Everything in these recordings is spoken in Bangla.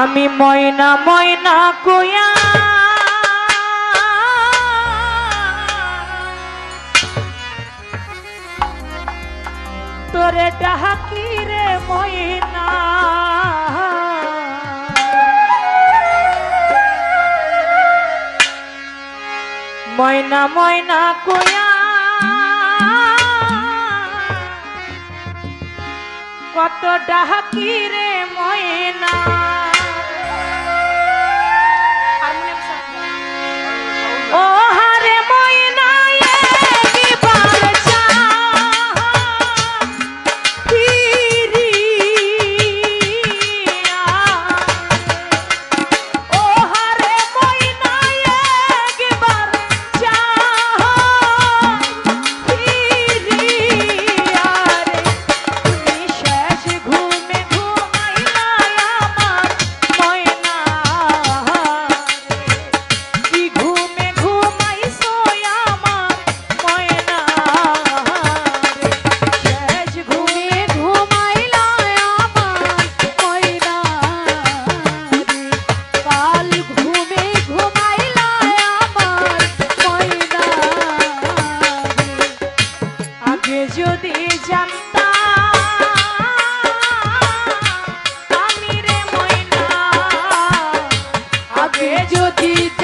আমি ময়না ময়না কোয়া তোরে ডাকি রে ময়না। ময়না ময়না কুয়া কত ডাকি রে ময়না। aqui.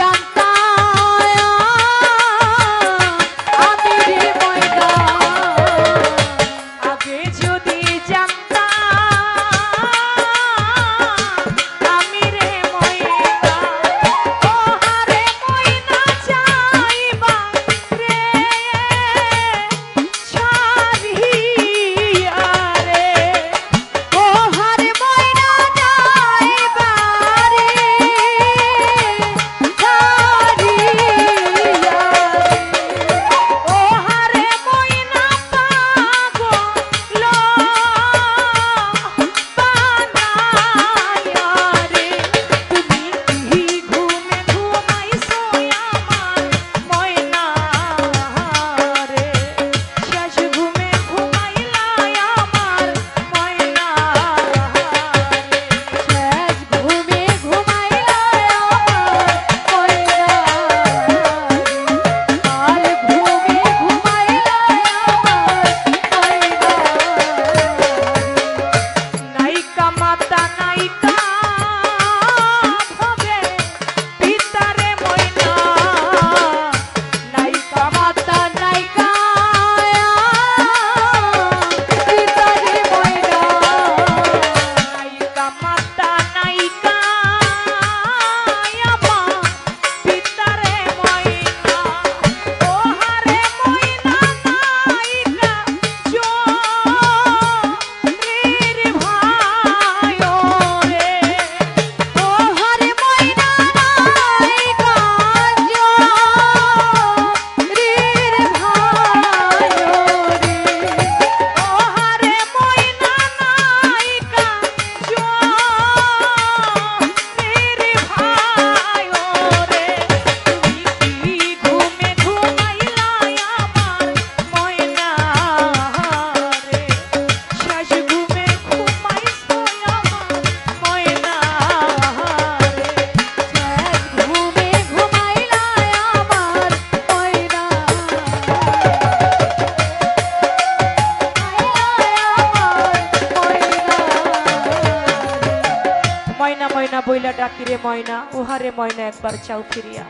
কিরে ময়না, উহারে ময়না একবার চাও ফিরিয়া।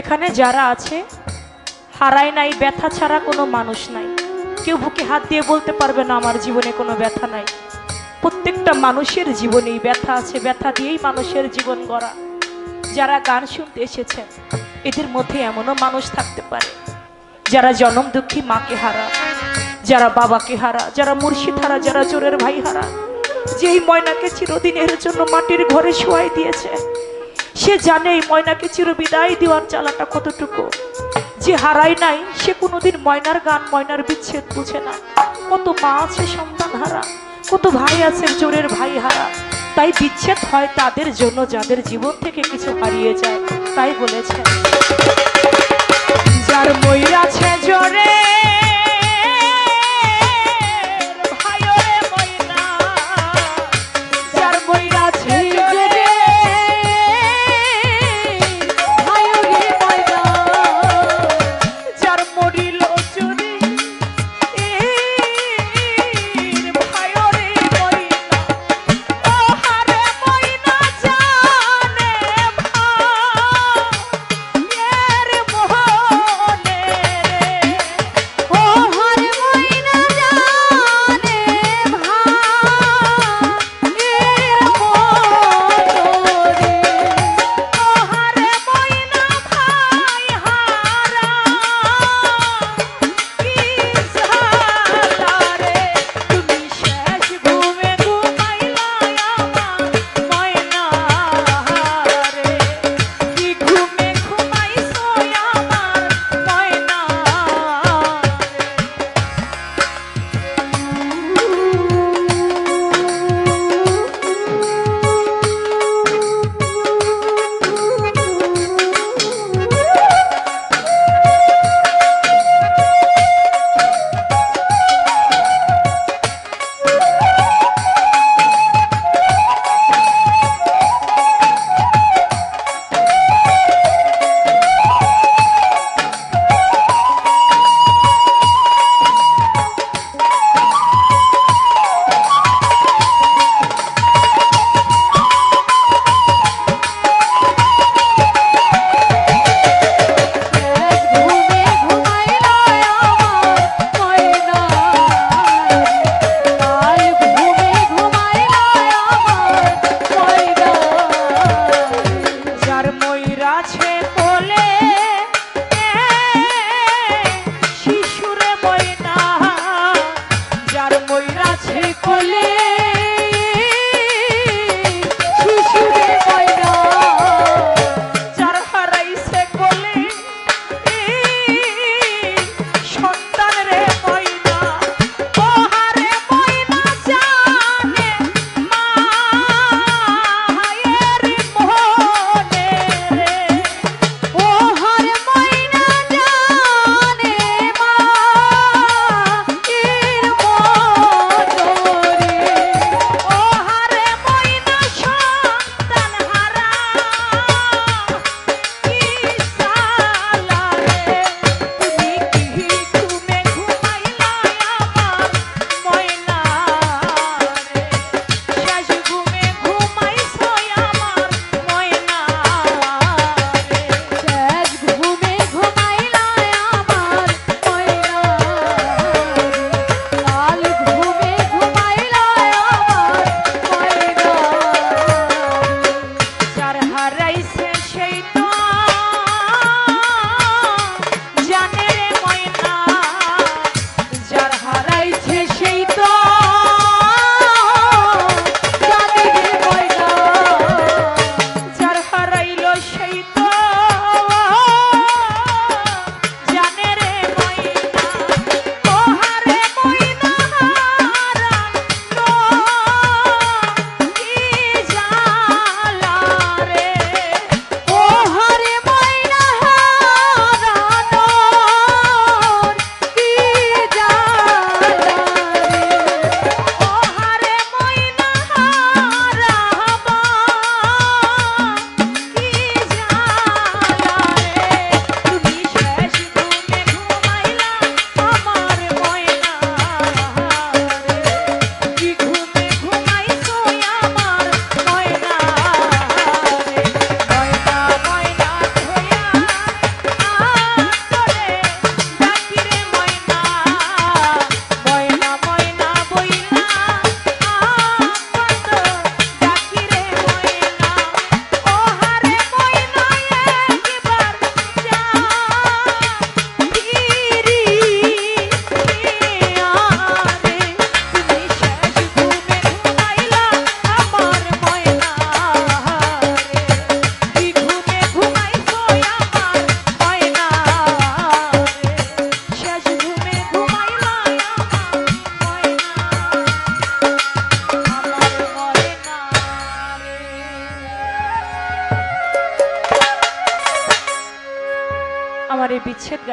এখানে যারা আছে, হারায় নাই, ব্যথা ছাড়া কোনো মানুষ নাই। কেউ বুকে হাত দিয়ে বলতে পারবে না, আমার জীবনে কোনো ব্যথা নাই। প্রত্যেকটা মানুষের জীবনেই ব্যথা আছে, ব্যথা দিয়েই মানুষের জীবন গড়া। যারা গান শুনতে এসেছেন, এদের মধ্যে এমনও মানুষ থাকতে পারে, যারা জনম দুঃখী মাকে হারা, যারা বাবাকে হারা, যারা মুর্শিদ হারা, যারা চোরের ভাই হারা। যেই ময়নাকে চিরদিনের জন্য মাটির ঘরে শোয়াই দিয়েছে, সে জানে এই ময়নাকে চির বিদায় দেওয়ার চালাটা কতটুকু। যে হারাই নাই, সে কোনোদিন ময়নার গান, ময়নার বিচ্ছেদ বুঝে না। কত মা আছে সন্তান হারা, কত ভাই আছে জোরের ভাই হারা। তাই বিচ্ছেদ হয় তাদের জন্য, যাদের জীবন থেকে কিছু হারিয়ে যায়, তাই বলেছে। যার ময়ূর আছে জোরের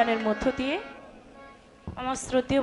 গানের মধ্য দিয়ে। আমার শ্রদ্ধেয়